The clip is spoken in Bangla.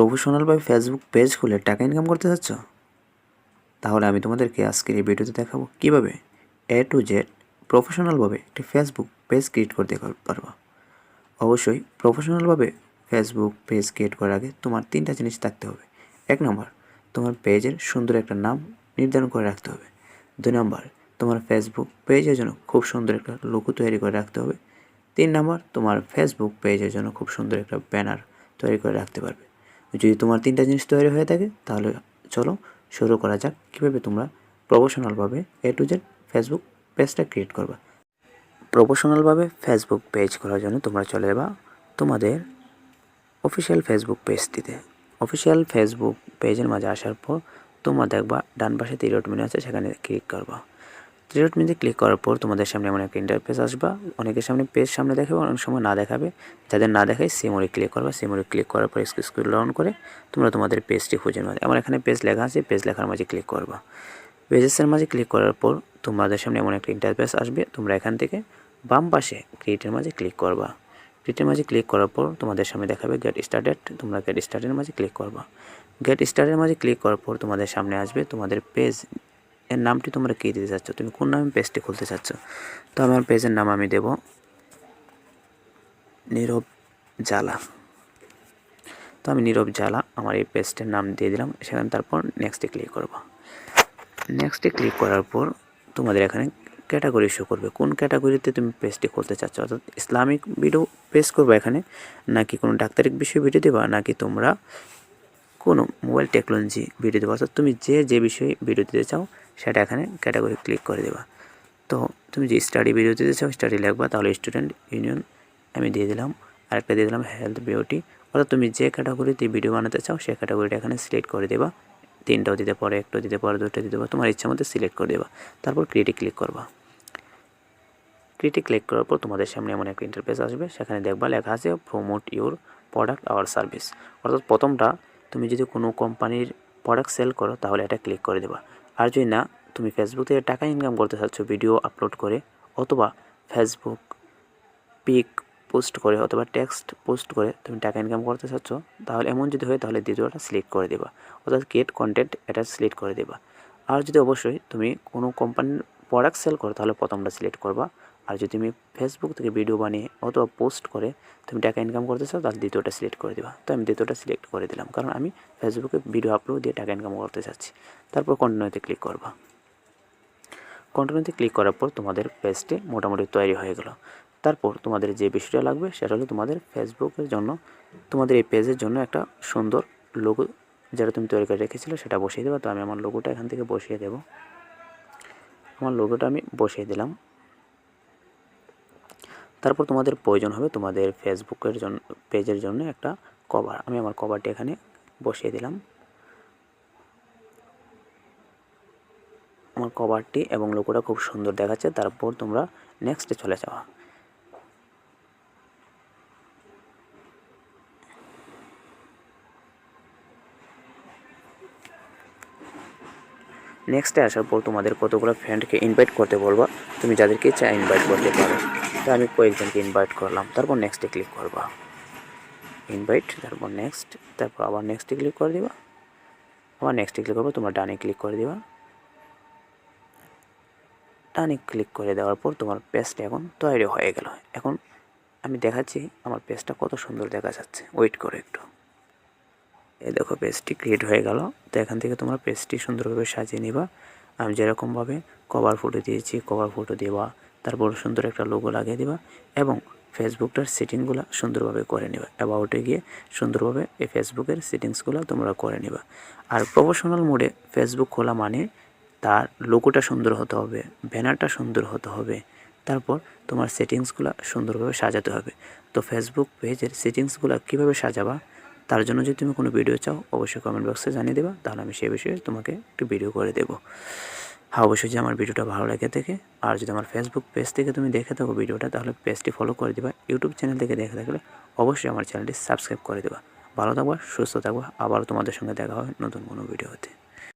প্রফেশনালভাবে ফেসবুক পেজ খুলে টাকা ইনকাম করতে চাচ্ছ? তাহলে আমি তোমাদেরকে আজকের এই ভিডিওতে দেখাবো কীভাবে এ টু জেড প্রফেশনালভাবে একটি ফেসবুক পেজ ক্রিয়েট করতে পারবা। অবশ্যই প্রফেশনালভাবে ফেসবুক পেজ ক্রিয়েট করার আগে তোমার তিনটা জিনিস থাকতে হবে। এক নম্বর, তোমার পেজের সুন্দর একটা নাম নির্ধারণ করে রাখতে হবে। দুই নম্বর, তোমার ফেসবুক পেজের জন্য খুব সুন্দর একটা লোগো তৈরি করে রাখতে হবে। তিন নম্বর, তোমার ফেসবুক পেজের জন্য খুব সুন্দর একটা ব্যানার তৈরি করে রাখতে পারবে। যদি তোমার তিনটা জিনিস তৈরি হয়ে থাকে, তাহলে চলো শুরু করা যাক। কীভাবে তোমরা প্রফেশনালভাবে এ টু জেড ফেসবুক পেজটা ক্রিয়েট করবা? প্রফেশনালভাবে ফেসবুক পেজ করার জন্য তোমরা চলে যাবা তোমাদের অফিসিয়াল ফেসবুক পেজটিতে অফিসিয়াল ফেসবুক পেজের মাঝে আসার পর তোমরা দেখবা ডান পাশে তিরট মেনু আছে, সেখানে ক্লিক করবা। তিরট মেনুতে ক্লিক করার পর তোমাদের সামনে এমন একটা ইন্টারফেস আসবা। অনেকের সামনে পেজ সামনে দেখাবে, অনেক সময় না দেখাবে। যাদের না দেখায় সিমোরে ক্লিক করবা। সিমোরে ক্লিক করার পর স্ক্রিন ডাউন করে তোমরা তোমাদের পেজটি খুঁজে নেবে। আমার এখানে পেজ লেখা আছে পেজ লেখার মাঝে ক্লিক করবা। পেজেসের মাঝে ক্লিক করার পর তোমাদের সামনে এমন একটা ইন্টারফেস আসবে। তোমরা এখান থেকে বাম পাশে ক্রিয়েটের মাঝে ক্লিক করবা। ক্রিয়েটের মাঝে ক্লিক করার পর তোমাদের সামনে দেখাবে গেট স্টার্টেড তোমরা গেট স্টার্টের মাঝে ক্লিক করবা। গেট স্টার্টের মাঝে ক্লিক করার পর তোমাদের সামনে আসবে তোমাদের পেজ এর নামটি তোমরা কী দিতে চাচ্ছ? তুমি কোন নামে পেজটি খুলতে চাচ্ছ? তো আমার পেজের নাম আমি দেব নীরব জ্বালা। তো আমি নীরব জ্বালা, আমার এই পেজটির নাম দিয়ে দিলাম সেখানে তারপর নেক্সটে ক্লিক করব। নেক্সটে ক্লিক করার পর তোমাদের এখানে ক্যাটাগরি শো করবে। কোন ক্যাটাগরিতে তুমি পেজটি খুলতে চাচ্ছ? অর্থাৎ ইসলামিক ভিডিও পেজ করবে এখানে, নাকি কোনো ডাক্তারিক বিষয়ে ভিডিও দেবা, নাকি তোমরা কোনো মোবাইল টেকনোলজি ভিডিও দেবো? অর্থাৎ তুমি যে যে বিষয়ে ভিডিও দিতে চাও সেটা এখানে ক্যাটাগরি ক্লিক করে দেবা। তো তুমি যে স্টাডি ভিডিও দিতে চাও স্টাডি লিখবা, তাহলে স্টুডেন্ট ইউনিয়ন আমি দিয়ে দিলাম। আরেকটা দিয়ে দিলাম হেলথ বিউটি অর্থাৎ তুমি যে ক্যাটাগরিতে ভিডিও বানাতে চাও সেই ক্যাটাগরিটা এখানে সিলেক্ট করে দেবা। তিনটাও দিতে পারো একটা দিতে পারো দুটো দিতে পারো, তোমার ইচ্ছা মতো সিলেক্ট করে দেবা। তারপর ক্রিয়েটে ক্লিক করবা। ক্রিয়েটে ক্লিক করার পর তোমাদের সামনে এমন একটা ইন্টারফেস আসবে। সেখানে দেখবা লেখা আছে promote your product our service অর্থাৎ প্রথমটা তুমি যদি কোনো কোম্পানির প্রোডাক্ট সেল করো, তাহলে এটা ক্লিক করে দেবা। আর যদি না, তুমি ফেসবুক থেকে টাকা ইনকাম করতে চাচ্ছ ভিডিও আপলোড করে, অথবা ফেসবুক পিক পোস্ট করে, অথবা টেক্সট পোস্ট করে তুমি টাকা ইনকাম করতে চাচ্ছ, তাহলে এমন যদি হয়, তাহলে দ্বিতীয়টা সিলেক্ট করে দেবা। অর্থাৎ ক্রিয়েট কন্টেন্ট এটা সিলেক্ট করে দেবা। আর যদি অবশ্যই তুমি কোনো কোম্পানির প্রোডাক্ট সেল করো, তাহলে প্রথমটা সিলেক্ট করবা। আর যদি তুমি ফেসবুক থেকে ভিডিও বানিয়ে অথবা পোস্ট করে তুমি টাকা ইনকাম করতে চাও, তাহলে দ্বিতীয়টা সিলেক্ট করে দেবা। তো আমি দ্বিতীয়টা সিলেক্ট করে দিলাম, কারণ আমি ফেসবুকে ভিডিও আপলোড দিয়ে টাকা ইনকাম করতে চাচ্ছি। তারপর কন্টিনিউতে ক্লিক করবা। কন্টিনিউতে ক্লিক করার পর তোমাদের পেজটি মোটামুটি তৈরি হয়ে গেল। তারপর তোমাদের যে বিষয়টা লাগবে, সেটা হলো তোমাদের ফেসবুকের জন্য, তোমাদের এই পেজের জন্য একটা সুন্দর লোগো যেটা তুমি তৈরি করে রেখেছিলে, সেটা বসিয়ে দেবো। তো আমি আমার লোগোটা এখান থেকে বসিয়ে দেব। আমার লোগোটা আমি বসিয়ে দিলাম। তারপর তোমাদের প্রয়োজন হবে তোমাদের ফেসবুকের জন্য পেজের জন্য একটা কভার আমি আমার কভারটি এখানে বসিয়ে দিলাম। আমার কভারটি এবং লোগোটা খুব সুন্দর দেখাচ্ছে। তারপর তোমরা নেক্সটে চলে যাওয়া নেক্সটে আসার পর তোমাদের কতগুলো ফ্রেন্ডকে ইনভাইট করতে বলবা, তুমি যাদেরকে চাই ইনভাইট করতে পারো। তো আমি কয়েকজনকে ইনভাইট করলাম, তারপর নেক্সটে ক্লিক করবা। ইনভাইট তারপর নেক্সট তারপর আবার নেক্সটে ক্লিক করে দিবা। আবার নেক্সটে ক্লিক করব, তোমরা ডানে ক্লিক করে দিবা। ডানে ক্লিক করে দেওয়ার পর তোমার পেজটা এখন তৈরি হয়ে গেল। এখন আমি দেখাচ্ছি আমার পেজটা কত সুন্দর দেখা যাচ্ছে। ওয়েট করো একটু। এই দেখো পেজটি ক্রিয়েট হয়ে গেল। তো এখান থেকে তোমরা পেজটি সুন্দরভাবে সাজিয়ে নিবা। আমি যেরকমভাবে কভার ফটো দিয়েছি কভার ফটো দেওয়া তারপর সুন্দর একটা লোগো লাগিয়ে দিবা এবং ফেসবুকটার সেটিংগুলো সুন্দরভাবে করে নেবা। অ্যাবাউটে গিয়ে সুন্দরভাবে এই ফেসবুকের সেটিংসগুলো তোমরা করে নেবা। আর প্রফেশনাল মোডে ফেসবুক খোলা মানে তার লোগোটা সুন্দর হতে হবে ব্যানারটা সুন্দর হতে হবে, তারপর তোমার সেটিংসগুলো সুন্দরভাবে সাজাতে হবে। তো ফেসবুক পেজের সেটিংসগুলো কীভাবে সাজাবা? তার জন্য যদি তুমি কোনো ভিডিও চাও, অবশ্যই কমেন্ট বক্সে জানিয়ে দেবা। তাহলে আমি সেই বিষয়ে তোমাকে একটু ভিডিও করে দেবো। হ্যাঁ অবশ্যই যে আমার ভিডিওটা ভালো লাগে থেকে আর যদি আমার ফেসবুক পেজ থেকে তুমি দেখে থাকো ভিডিওটা, তাহলে পেজটি ফলো করে দেবা। ইউটিউব চ্যানেল থেকে দেখে থাকলে অবশ্যই আমার চ্যানেলটি সাবস্ক্রাইব করে দেবা। ভালো থাকবা, সুস্থ থাকবা। আবারও তোমাদের সঙ্গে দেখা হবে নতুন কোনো ভিডিওতে